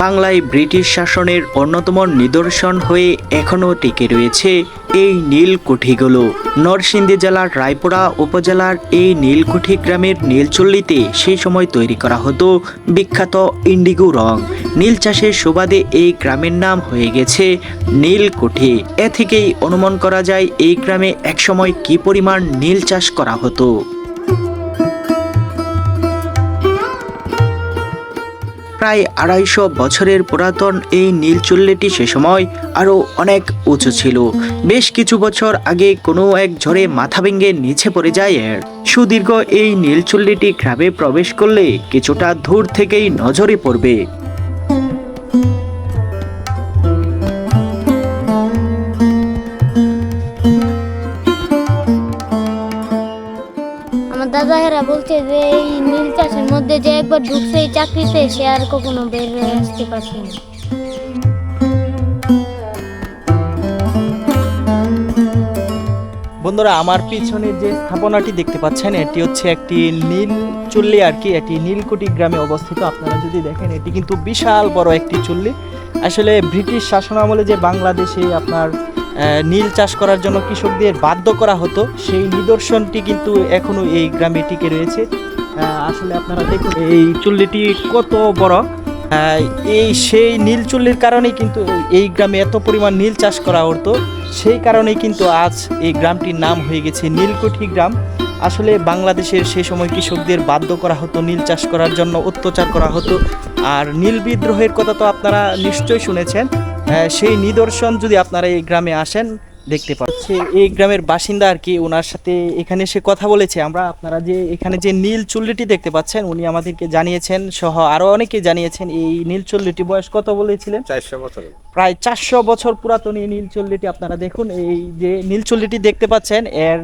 বাংলায় ব্রিটিশ শাসনের অন্যতম নিদর্শন হয়ে এখনও টিকে রয়েছে এই নীলকুঠিগুলো। নরসিংদী জেলার রায়পুরা উপজেলার এই নীলকুঠি গ্রামের নীলচল্লিতে সেই সময় তৈরি করা হতো বিখ্যাত ইন্ডিগো রং। নীল চাষের সুবাদে এই গ্রামের নাম হয়ে গেছে নীলকুঠি। এ থেকেই অনুমান করা যায় এই গ্রামে একসময় কি পরিমাণ নীল চাষ করা হতো। প্রায় আড়াইশো বছরের পুরাতন এই নীলচুল্লিটি সে সময় আরও অনেক উঁচু ছিল। বেশ কিছু বছর আগে কোনো এক ঝড়ে মাথা ভেঙে নিচে পড়ে যায় এর। সুদীর্ঘ এই নীলচুল্লিটি গ্রামে প্রবেশ করলে কিছুটা দূর থেকেই নজরে পড়বে। বলছে যে এই নীল চাষের মধ্যে যে একবার ঢুকছে এই চাকরিতে, সে আর কখনো বের হয়ে আসতে পারছে না। বন্ধুরা, আমার পিছনে যে স্থাপনাটি দেখতে পাচ্ছেন, এটি হচ্ছে একটি নীল চুল্লি আর কি, এটি নীলকুটি গ্রামে অবস্থিত। আপনারা যদি দেখেন, এটি কিন্তু বিশাল বড় একটি চুল্লি। আসলে ব্রিটিশ শাসন আমলে যে বাংলাদেশে আপনার নীল চাষ করার জন্য কৃষকদের বাধ্য করা হতো। সেই নিদর্শনটি কিন্তু এখনও এই গ্রামে টিকে রয়েছে। আসলে আপনারা দেখুন, এই চুল্লিটি কত বড়। এই সেই নীল চুল্লির কারণেই কিন্তু এই গ্রামে এত পরিমাণ নীল চাষ করা হতো। সেই কারণেই কিন্তু আজ এই গ্রামটির নাম হয়ে গেছে নীলকুঠি গ্রাম। আসলে বাংলাদেশের সেই সময় কৃষকদের বাধ্য করা হতো নীল চাষ করার জন্য অত্যাচার করা হতো। আর নীল বিদ্রোহের কথা তো আপনারা নিশ্চয়ই শুনেছেন। আহ, সেই নিদর্শন যদি আপনারা এই গ্রামে আসেন দেখতে পাচ্ছে এই গ্রামের বাসিন্দা আর কি ওনার সাথে এখানে সে কথা বলেছে। আমরা আপনারা যে এখানে যে নীল চুল্লিটি দেখতে পাচ্ছেন উনি আমাদেরকে জানিয়েছেন সহ আরও অনেকে জানিয়েছেন এই নীল চুল্লিটি বয়স কত বলেছিলেন? চারশো বছর। প্রায় চারশো বছর পুরাতন এই নীল নীলচল্লিটি আপনারা দেখুন এই যে নীল নীলচল্লিটি দেখতে পাচ্ছেন এর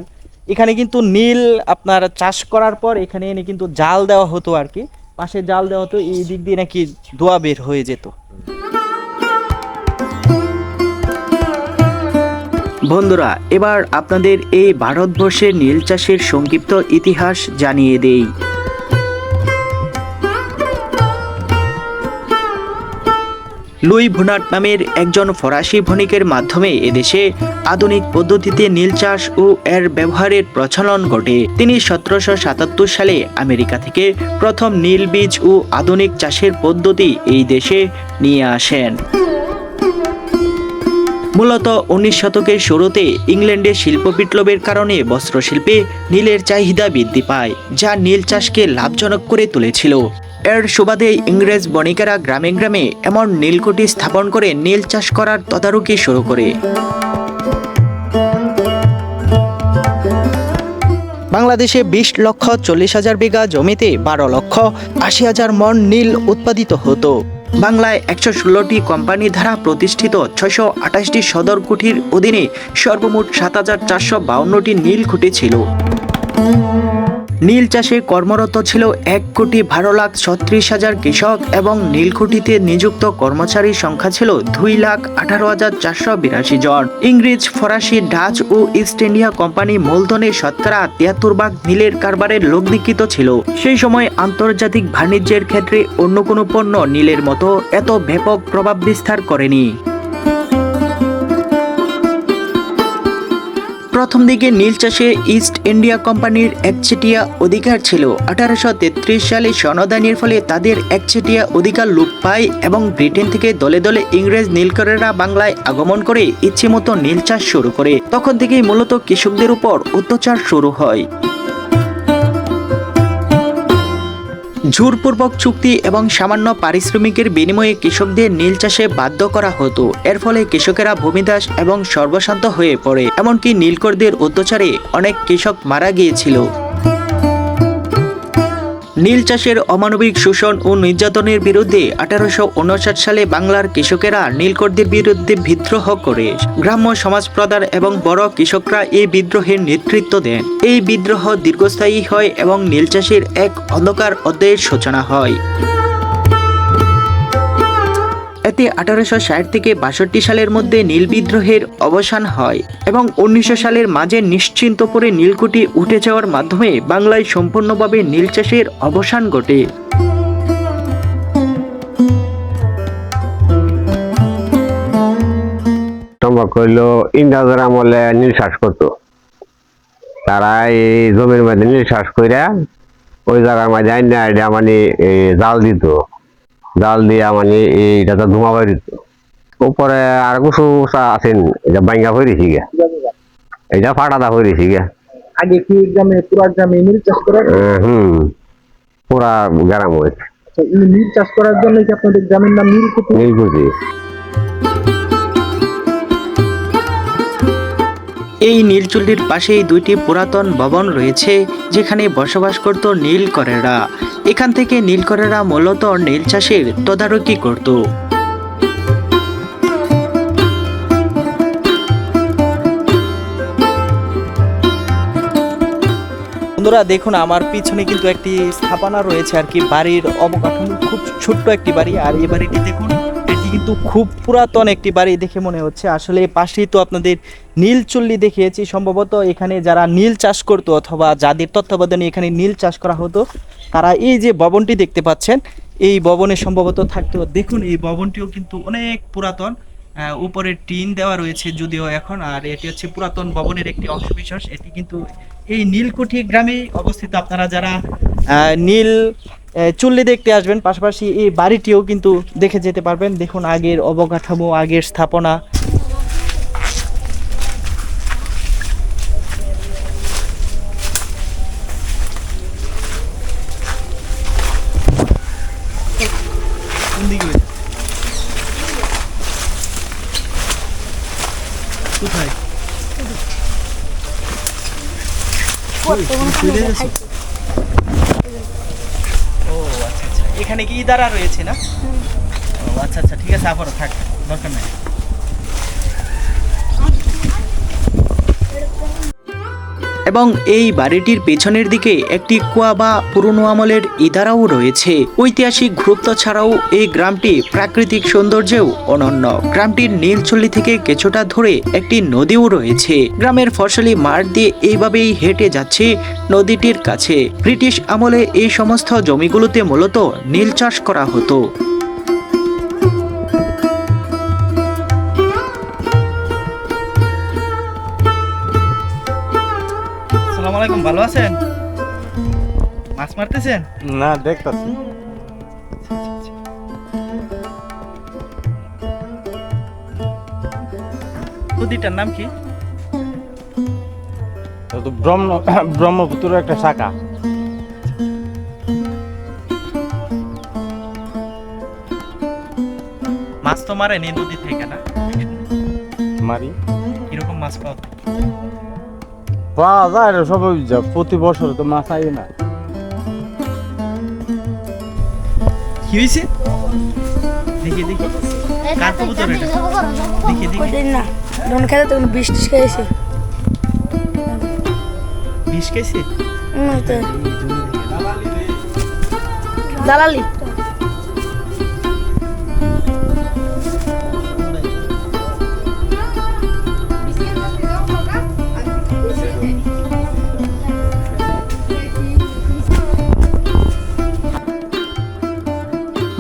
এখানে কিন্তু নীল আপনার চাষ করার পর এখানে এনে কিন্তু জাল দেওয়া হতো আর কি। পাশে জাল দেওয়া হতো, এই দিক দিয়ে নাকি দোয়া বের হয়ে যেত। বন্ধুরা, এবার আপনাদের এই ভারতবর্ষের নীল চাষের সংক্ষিপ্ত ইতিহাস জানিয়ে দেই। লুই ভুনাট নামের একজন ফরাসি বণিকের মাধ্যমে এদেশে আধুনিক পদ্ধতিতে নীল চাষ ও এর ব্যবহারের প্রচলন ঘটে। তিনি সতেরোশো সাতাত্তর সালে আমেরিকা থেকে প্রথম নীল বীজ ও আধুনিক চাষের পদ্ধতি এই দেশে নিয়ে আসেন। মূলত উনিশ শতকের শুরুতে ইংল্যান্ডে শিল্প বিপ্লবের কারণে বস্ত্রশিল্পে নীলের চাহিদা বৃদ্ধি পায়, যা নীল চাষকে লাভজনক করে তুলেছিল। এর সুবাদে ইংরেজ বণিকেরা গ্রামে গ্রামে এমন নীলকুঠি স্থাপন করে নীল চাষ করার তদারকি শুরু করে। বাংলাদেশে বিশ লক্ষ চল্লিশ হাজার বিঘা জমিতে বারো লক্ষ আশি হাজার মন নীল উৎপাদিত হতো। বাংলায় একশো ষোলোটি কোম্পানি দ্বারা প্রতিষ্ঠিত ছয়শো আঠাশটি সদর কুঠির অধীনে সর্বমোট সাত হাজার চারশো বাউন্নটি নীল কুঠি ছিল। নীল চাষে কর্মরত ছিল এক কোটি বারো লাখ ছত্রিশ হাজার কৃষক এবং নীলকুঠিতে নিযুক্ত কর্মচারীর সংখ্যা ছিল দুই লাখ আঠারো হাজার চারশো বিরাশি জন। ইংরেজ, ফরাসি, ডাচ ও ইস্ট ইন্ডিয়া কোম্পানি মূলধনের শতকরা তিয়াত্তর ভাগ নীলের কারবারের লোক দীক্ষিত ছিল। সেই সময় আন্তর্জাতিক বাণিজ্যের ক্ষেত্রে অন্য কোনো পণ্য নীলের মতো এত ব্যাপক প্রভাব বিস্তার করেনি। প্রথম দিকে নীল চাষে ইস্ট ইন্ডিয়া কোম্পানির একচেটিয়া অধিকার ছিল। আঠারোশো তেত্রিশ সালে সনদানির ফলে তাদের একচেটিয়া অধিকার লোপ পায় এবং ব্রিটেন থেকে দলে দলে ইংরেজ নীলকরেরা বাংলায় আগমন করে ইচ্ছে মতো নীল চাষ শুরু করে। তখন থেকেই মূলত কৃষকদের উপর অত্যাচার শুরু হয়। জোরপূর্বক চুক্তি এবং সামান্য পারিশ্রমিকের বিনিময়ে কৃষকদের নীল চাষে বাধ্য করা হতো। এর ফলে কৃষকেরা ভূমিদাস এবং সর্বশান্ত হয়ে পড়ে। এমনকি নীলকরদের অত্যাচারে অনেক কৃষক মারা গিয়েছিল। নীল চাষের অমানবিক শোষণ ও নির্যাতনের বিরুদ্ধে আঠারোশো উনষাট সালে বাংলার কৃষকেরা নীলকরদের বিরুদ্ধে বিদ্রোহ করে। গ্রাম্য সমাজ প্রধান এবং বড় কৃষকরা এই বিদ্রোহের নেতৃত্ব দেন। এই বিদ্রোহ দীর্ঘস্থায়ী হয় এবং নীল চাষের এক অন্ধকার অধ্যায়ের সূচনা হয়। এতে আঠারোশো ষাট থেকে বাষট্টি সালের মধ্যে নীল বিদ্রোহের অবসান হয় এবং উনিশশো সালের মাঝে নিশ্চিন্ত পরে নীলকুটি উঠে যাওয়ার মাধ্যমে বাংলায় সম্পূর্ণভাবে নীল চাষের অবসান ঘটে। সম্পর্ক হইল আমলে নীল শ্বাস করতো। তারা এই জমির মধ্যে নীল শ্বাস করে ওই জায়গার মাঝে মানে জাল দিত। জাল দিয়া মানে এইটা তো ধুমা বাইর উপরে আর কিছু আছেন এটা বাইঙ্গা হইরেছি গে এটা ফাটাদা হইরেছি গে আগে কি গ্রামে পুরা গ্রামে মিল চাষ করা হুম পুরা গ্রাম হয়েছে। মিল এই চাষ করার জন্য কি আপনাদের গ্রামের নাম নীলকুঠি? নীলকুচি এই নীলচুল্লির পাশেই দুইটি পুরাতন ভবন রয়েছে, যেখানে বসবাস করত নীলকরেরা। এখান থেকে নীলকরেরা মূলত নীল চাষের তদারকি করত। বন্ধুরা, দেখুন, আমার পিছনে কিন্তু একটি স্থাপনা রয়েছে আর কি, বাড়ির অবকাঠামো। খুব ছোট্ট একটি বাড়ি, আর এই বাড়িটি দেখুন কিন্তু খুব পুরাতন একটি বাড়ি দেখে মনে হচ্ছে। আসলে পাশেই তো আপনাদের নীল চুল্লি দেখিয়েছি। সম্ভবত এখানে যারা নীল চাষ করতো অথবা যাদের তত্ত্বাবধানে এখানে নীল চাষ করা হতো, তারা এই যে ভবনটি দেখতে পাচ্ছেন, এই ভবনে সম্ভবত থাকতো। দেখুন, এই ভবনটিও কিন্তু অনেক পুরাতন। উপরে টিন দেওয়া রয়েছে যদিও এখন, আর এটি হচ্ছে পুরাতন ভবনের একটি অংশবিশেষ এটি কিন্তু এই নীলকুঠি গ্রামে অবস্থিত। আপনারা যারা নীল চুল্লি দেখতে আসবেন। পাশাপাশি এই বাড়িটিও কিন্তু দেখে যেতে পারবেন। দেখুন আগের অবকাঠামো আগের স্থাপনা। কোথায় চলে গেছে? ও আচ্ছা আচ্ছা এখানে কি ইদারা রয়েছে না? আচ্ছা আচ্ছা ঠিক আছে আবারও থাক দরকার নাই। এবং এই বাড়িটির পেছনের দিকে একটি কুয়া বা পুরনো আমলের ইদারাও রয়েছে। ঐতিহাসিক গুরুত্ব ছাড়াও এই গ্রামটি প্রাকৃতিক সৌন্দর্যেও অনন্য। গ্রামটির নীলচল্লি থেকে কিছুটা ধরে একটি নদীও রয়েছে। গ্রামের ফসলি মাঠ দিয়ে এইভাবেই হেঁটে যাচ্ছে নদীটির কাছে। ব্রিটিশ আমলে এই সমস্ত জমিগুলোতে মূলত নীল চাষ করা হতো। আসসালামু আলাইকুম ভালো আছেন? মাছ মারতেছেন? না দেখতাছি। নদীটার নাম কি? এটা তো ব্রহ্ম ব্রহ্মপুত্রের একটা শাখা। মাছ তো মারেন এই নদী থেকে না? মারি। কীরকম মাছ পাওয়া? পাওয়া যায় রে সবাই প্রতি বছর তো মাছ আই না। কি হয়েছে? দেখি দেখি। কার কবুতর এটা? দেখি দেখি। না ডন খেতে তখন বিষ টিস বিষ খাইছে? দালালি।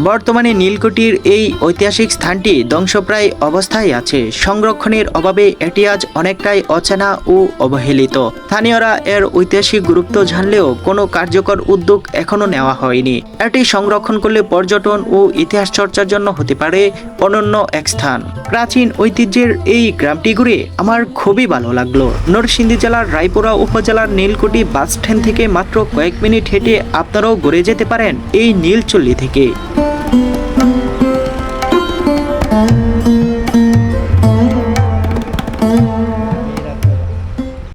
বর্তমানে নীলকুঠির এই ঐতিহাসিক স্থানটি ধ্বংসপ্রায় অবস্থায় আছে। সংরক্ষণের অভাবে এটি আজ অনেকটাই অচেনা ও অবহেলিত। স্থানীয়রা এর ঐতিহাসিক গুরুত্ব জানলেও কোনো কার্যকর উদ্যোগ এখনও নেওয়া হয়নি। এটি সংরক্ষণ করলে পর্যটন ও ইতিহাস চর্চার জন্য হতে পারে অনন্য এক স্থান। প্রাচীন ঐতিহ্যের এই গ্রামটি ঘুরে আমার খুবই ভালো লাগল। নরসিংদী জেলার রায়পুরা উপজেলার নীলকুঠি বাস স্ট্যান্ড থেকে মাত্র কয়েক মিনিট হেঁটে আপনারাও ঘুরে যেতে পারেন এই নীলচল্লি থেকে।